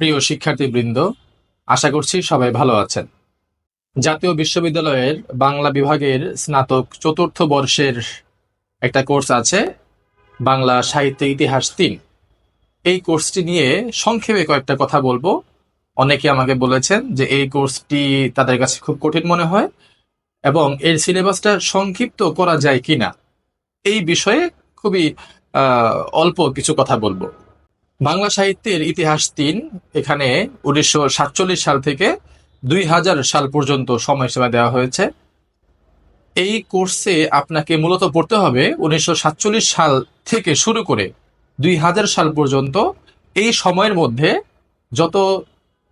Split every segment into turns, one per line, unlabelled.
প্রিয় শিক্ষার্থীবৃন্দ, আশা করছি সবাই ভালো আছেন। জাতীয় বিশ্ববিদ্যালয়ের বাংলা বিভাগের স্নাতক চতুর্থ বর্ষের একটা কোর্স আছে, বাংলা সাহিত্য ইতিহাস তিন। এই কোর্সটি নিয়ে সংক্ষেপে কয়েকটা কথা বলব। অনেকে আমাকে বলেছেন যে এই কোর্সটি তাদের কাছে খুব কঠিন মনে হয় এবং এর সিলেবাসটা সংক্ষিপ্ত করা যায় কিনা, এই বিষয়ে খুবই অল্প কিছু কথা বলব। বাংলা সাহিত্যের ইতিহাস তিন, এখানে উনিশশো সাতচল্লিশ সাল থেকে দুই হাজার সাল পর্যন্ত সময়সীমা দেওয়া হয়েছে। এই কোর্সে আপনাকে মূলত পড়তে হবে উনিশশো সাতচল্লিশ সাল থেকে শুরু করে দুই হাজার সাল পর্যন্ত এই সময়ের মধ্যে যত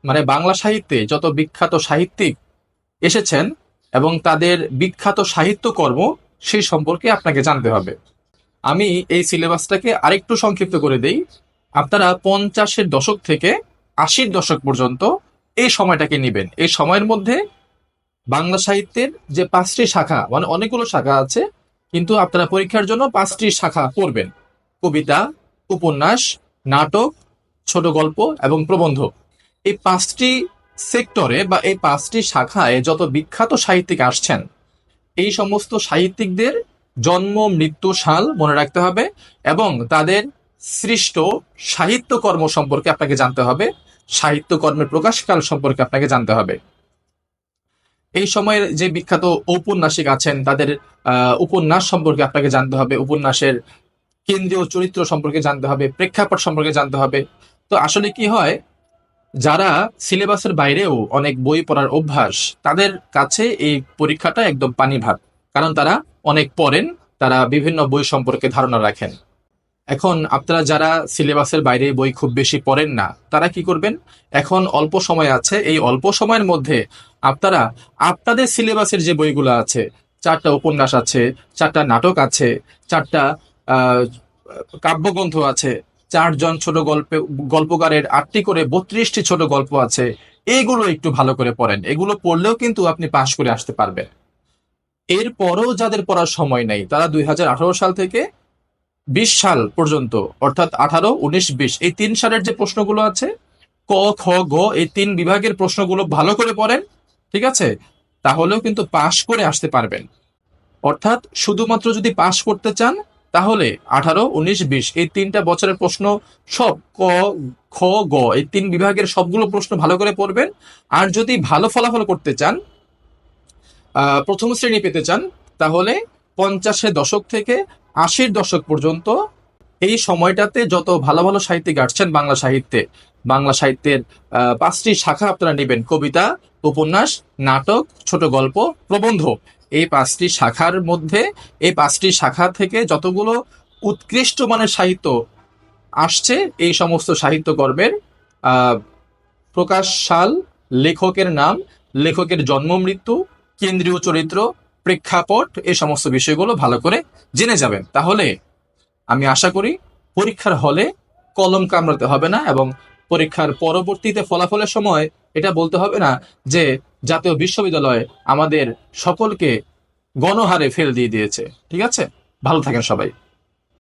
মানে বাংলা সাহিত্যে যত বিখ্যাত সাহিত্যিক এসেছেন এবং তাদের বিখ্যাত সাহিত্যকর্ম সেই সম্পর্কে আপনাকে জানতে হবে। আমি এই সিলেবাসটাকে আরেকটু সংক্ষিপ্ত করে দেই। আপনারা পঞ্চাশের দশক থেকে আশির দশক পর্যন্ত এই সময়টাকে নেবেন। এই সময়ের মধ্যে বাংলা সাহিত্যের যে পাঁচটি শাখা মানে অনেকগুলো শাখা আছে, কিন্তু আপনারা পরীক্ষার জন্য পাঁচটি শাখা পড়বেন। কবিতা, উপন্যাস, নাটক, ছোট গল্প এবং প্রবন্ধ। এই পাঁচটি সেক্টরে বা এই পাঁচটি শাখায় যত বিখ্যাত সাহিত্যিক আসছেন, এই সমস্ত সাহিত্যিকদের জন্ম, মৃত্যু, সাল মনে রাখতে হবে এবং তাদের সৃষ্ট সাহিত্যকর্ম সম্পর্কে আপনাকে জানতে হবে। সাহিত্যকর্মের প্রকাশকাল সম্পর্কে আপনাকে জানতে হবে। এই সময়ের যে বিখ্যাত ঔপন্যাসিক আছেন, তাদের উপন্যাস সম্পর্কে আপনাকে জানতে হবে। উপন্যাসের কেন্দ্রীয় চরিত্র সম্পর্কে জানতে হবে, প্রেক্ষাপট সম্পর্কে জানতে হবে। তো আসলে কি হয়, যারা সিলেবাসের বাইরেও অনেক বই পড়ার অভ্যাস, তাদের কাছে এই পরীক্ষাটা একদম পানি ভাত কারণ তারা অনেক পড়েন, তারা বিভিন্ন বই সম্পর্কে ধারণা রাখেন। এখন আপনারা যারা সিলেবাসের বাইরে বই খুব বেশি পড়েন না, তারা কি করবেন? এখন অল্প সময় আছে, এই অল্প সময়ের মধ্যে আপনারা, আপনাদের সিলেবাসের যে বইগুলো আছে, চারটা উপন্যাস আছে, চারটা নাটক আছে, চারটা কাব্যগ্রন্থ আছে, চারজন ছোট গল্পে, গল্পকারের আটটি করে বত্রিশটি ছোট গল্প আছে এইগুলো একটু ভালো করে পড়েন। এগুলো পড়লেও কিন্তু আপনি পাশ করে আসতে পারবেন। এরপরও যাদের পড়ার সময় নেই, তারা দুই হাজার আঠারো সাল থেকে বিশ সাল পর্যন্ত, অর্থাৎ আঠারো, উনিশ, বিশ, এই তিন সালের যে প্রশ্নগুলো আছে, ক, খ, গ, এই তিন বিভাগের প্রশ্নগুলো ভালো করে পড়েন, ঠিক আছে? তাহলেও কিন্তু পাশ করে আসতে পারবেন। অর্থাৎ শুধুমাত্র যদি পাশ করতে চান, তাহলে আঠারো, উনিশ, বিশ, এই তিনটা বছরের প্রশ্ন সব ক, খ, গ, এই তিন বিভাগের সবগুলো প্রশ্ন ভালো করে পড়বেন। আর যদি ভালো ফলাফল করতে চান প্রথম শ্রেণি পেতে চান, তাহলে পঞ্চাশের দশক থেকে আশির দশক পর্যন্ত এই সময়টাতে যত ভালো ভালো সাহিত্যিক আসছেন বাংলা সাহিত্যে, বাংলা সাহিত্যের পাঁচটি শাখা আপনারা নেবেন, কবিতা, উপন্যাস, নাটক, ছোট গল্প, প্রবন্ধ। এই পাঁচটি শাখার মধ্যে, এই পাঁচটি শাখা থেকে যতগুলো উৎকৃষ্ট মানের সাহিত্য আসছে, এই সমস্ত সাহিত্যকর্মের প্রকাশ সাল, লেখকের নাম, লেখকের জন্ম মৃত্যু, কেন্দ্রীয় চরিত্র প্রেক্ষাপট এ সমস্ত বিষয়গুলো ভালো করে জেনে যাবেন। তাহলে আমি আশা করি পরীক্ষার হলে কলম কামড়াতে হবে না এবং পরীক্ষার পরবর্তীতে ফলাফলের সময় এটা বলতে হবে না যে জাতীয় বিশ্ববিদ্যালয় আমাদের সকলকে গণহারে ফেল দিয়ে দিয়েছে। ঠিক আছে? ভালো থাকেন সবাই।